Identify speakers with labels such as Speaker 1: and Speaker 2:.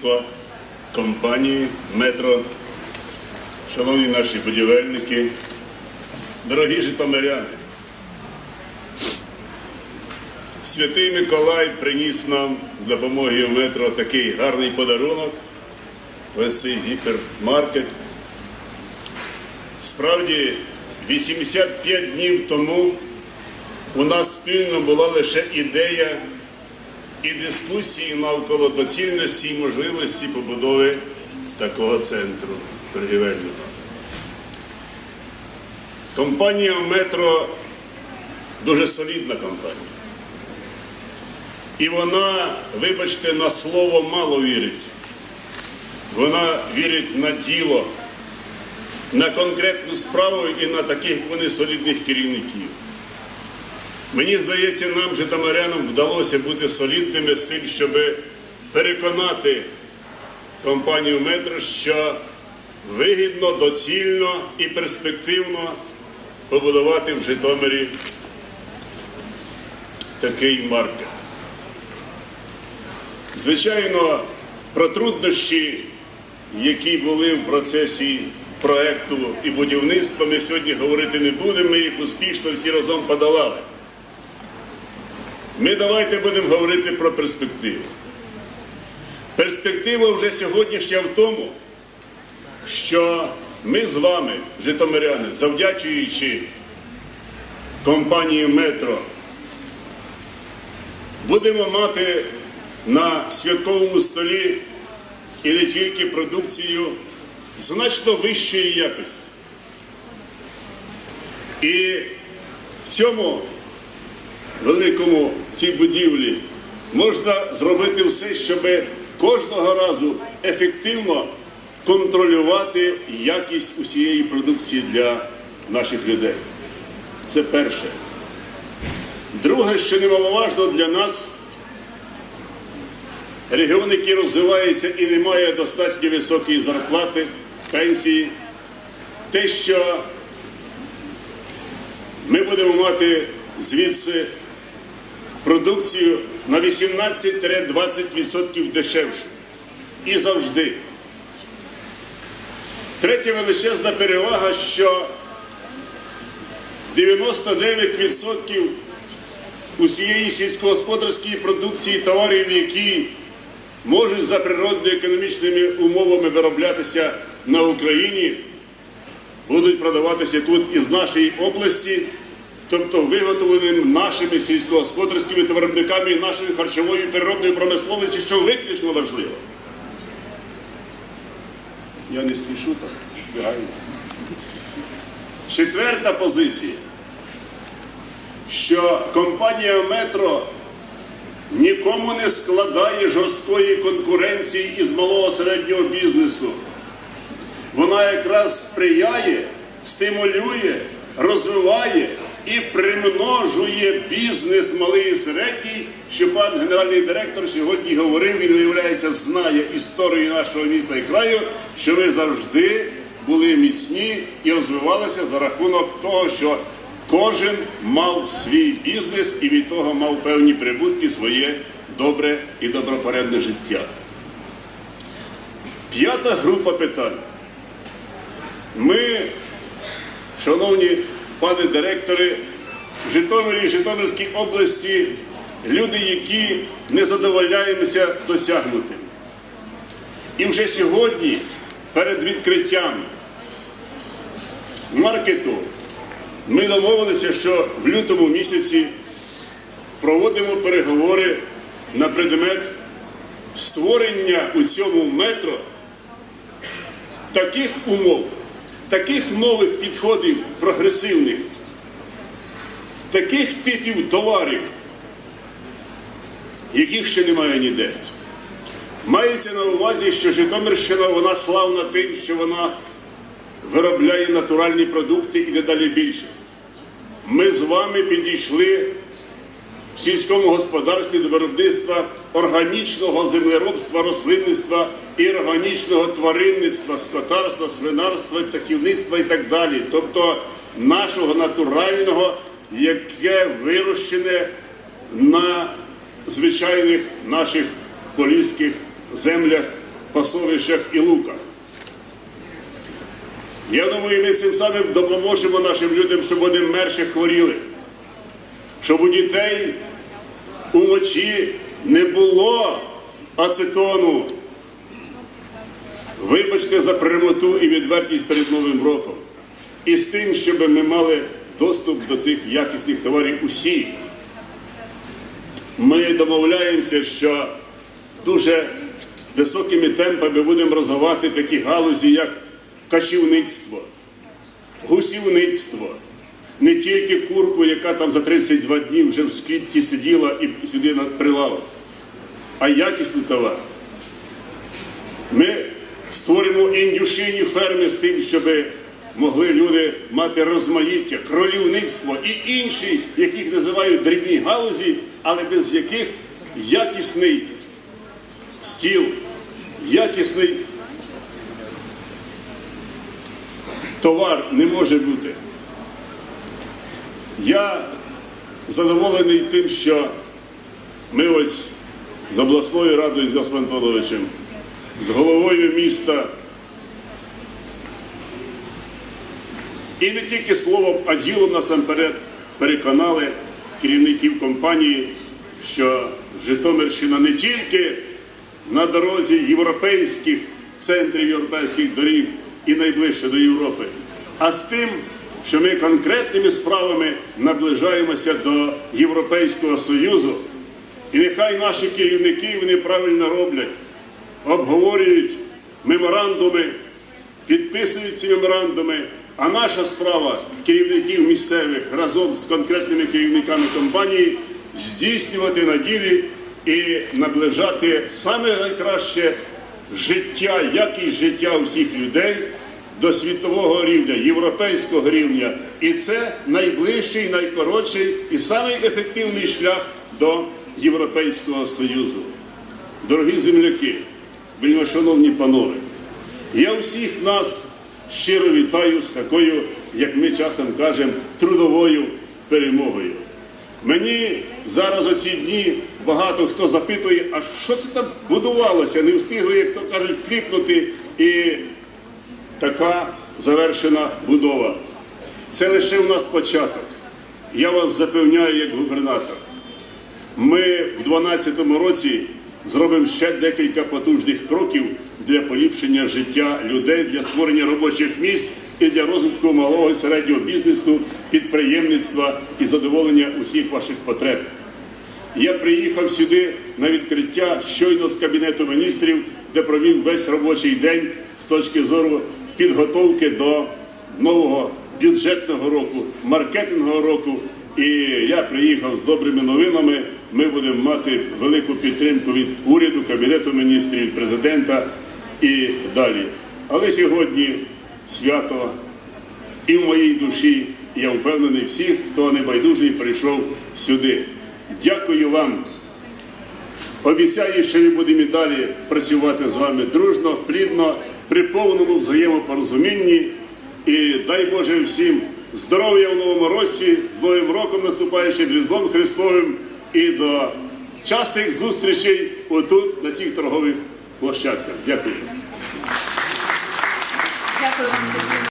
Speaker 1: керівництва компанії Метро, шановні наші будівельники, дорогі житомиряни. Святий Миколай приніс нам з допомогою метро такий гарний подарунок. Ось цей гіпермаркет. Справді, 85 днів тому у нас спільно була лише ідея і дискусії навколо доцільності і можливості побудови такого центру торгівельного. Компанія Метро дуже солідна компанія. І вона, вибачте, на слово мало вірить. Вона вірить на діло, на конкретну справу і на таких вони солідних керівників. Мені здається, нам, житомирянам, вдалося бути солідними з тим, щоб переконати компанію Метро, що вигідно, доцільно і перспективно побудувати в Житомирі такий маркет. Звичайно, про труднощі, які були в процесі проекту і будівництва, ми сьогодні говорити не будемо, ми їх успішно всі разом подолали. Ми давайте будемо говорити про перспективу. Перспектива вже сьогоднішня в тому, що ми з вами, житомиряни, завдячуючи компанії Метро, будемо мати на святковому столі і не тільки продукцію значно вищої якості. І в цьому великому цій будівлі можна зробити все, щоб кожного разу ефективно контролювати якість усієї продукції для наших людей. Це перше. Друге, що немаловажно для нас, регіон, який розвивається і не має достатньо високої зарплати, пенсії, те, що ми будемо мати звідси продукцію на 18-20% дешевше. І завжди. Третя величезна перевага, що 99% усієї сільськогосподарської продукції товарів, які можуть за природно-економічними умовами вироблятися на Україні, будуть продаватися тут із нашої області, тобто виготовленим нашими сільськогосподарськими товаровиробниками і нашою харчовою природною промисловістю, що виключно важливо. Я не спішу так. Четверта позиція, що компанія Метро нікому не складає жорсткої конкуренції із малого середнього бізнесу. Вона якраз сприяє, стимулює, розвиває і примножує бізнес малий і середній, що пан генеральний директор сьогодні говорив, він виявляється, знає історію нашого міста і краю, що ви завжди були міцні і розвивалися за рахунок того, що кожен мав свій бізнес і від того мав певні прибутки своє добре і добропорядне життя. П'ята група питань. Ми, шановні пане директори, в Житомирі і Житомирській області люди, які не задовольняємося досягнутим. І вже сьогодні, перед відкриттям маркету, ми домовилися, що в лютому місяці проводимо переговори на предмет створення у цьому метро таких умов, таких нових підходів прогресивних, таких типів товарів, яких ще немає ніде. Мається на увазі, що Житомирщина вона славна тим, що вона виробляє натуральні продукти і дедалі більше. Ми з вами підійшли в сільському господарстві до виробництва органічного землеробства, рослинництва і органічного тваринництва, скотарства, свинарства, птахівництва і так далі. Тобто нашого натурального, яке вирощене на звичайних наших поліських землях пасовищах і луках. Я думаю, ми цим самим допоможемо нашим людям, щоб вони менше хворіли, щоб у дітей у мочі не було ацетону. Вибачте за прямоту і відвертість перед Новим роком. І з тим, щоб ми мали доступ до цих якісних товарів усі. Ми домовляємося, що дуже високими темпами будемо розвивати такі галузі, як качівництво, гусівництво. Не тільки курку, яка там за 32 дні вже в скітці сиділа і сюди на прилавок, а якісний товар. Ми створимо індюшині ферми з тим, щоб могли люди мати розмаїття, кролівництво і інші, яких називають дрібні галузі, але без яких якісний стіл, якісний товар не може бути. Я задоволений тим, що ми ось з обласною радою з Йосипом Анатолійовичем, з головою міста. І не тільки словом, а ділом насамперед переконали керівників компанії, що Житомирщина не тільки на дорозі європейських центрів європейських доріг і найближче до Європи, а з тим, що ми конкретними справами наближаємося до Європейського Союзу. І нехай наші керівники вони правильно роблять, обговорюють меморандуми, підписують ці меморандуми. А наша справа керівників місцевих разом з конкретними керівниками компанії здійснювати на ділі і наближати саме найкраще життя, якість життя усіх людей до світового рівня, європейського рівня. І це найближчий, найкоротший і самий шлях до Європейського Союзу. Дорогі земляки, вельмишановні панове, я усіх нас щиро вітаю з такою, як ми часом кажемо, трудовою перемогою. Мені зараз оці дні багато хто запитує, а що це там будувалося, не встигли, як то кажуть, кріпнути і така завершена будова. Це лише в нас початок. Я вас запевняю як губернатор. Ми в 2012 році зробимо ще декілька потужних кроків для поліпшення життя людей, для створення робочих місць і для розвитку малого і середнього бізнесу, підприємництва і задоволення усіх ваших потреб. Я приїхав сюди на відкриття щойно з кабінету міністрів, де провів весь робочий день з точки зору підготовки до нового бюджетного року, маркетингового року. І я приїхав з добрими новинами. Ми будемо мати велику підтримку від уряду, кабінету міністрів, президента і далі. Але сьогодні свято і в моїй душі, я впевнений всіх, хто небайдужий прийшов сюди. Дякую вам. Обіцяю, що ми будемо і далі працювати з вами дружно, плідно, при повному взаємопорозумінні. І дай Боже всім здоров'я в новому році, з Новим роком наступаючим Різдвом Христовим і до частих зустрічей отут, на цих торгових площадках. Дякую.
Speaker 2: Дякую вам.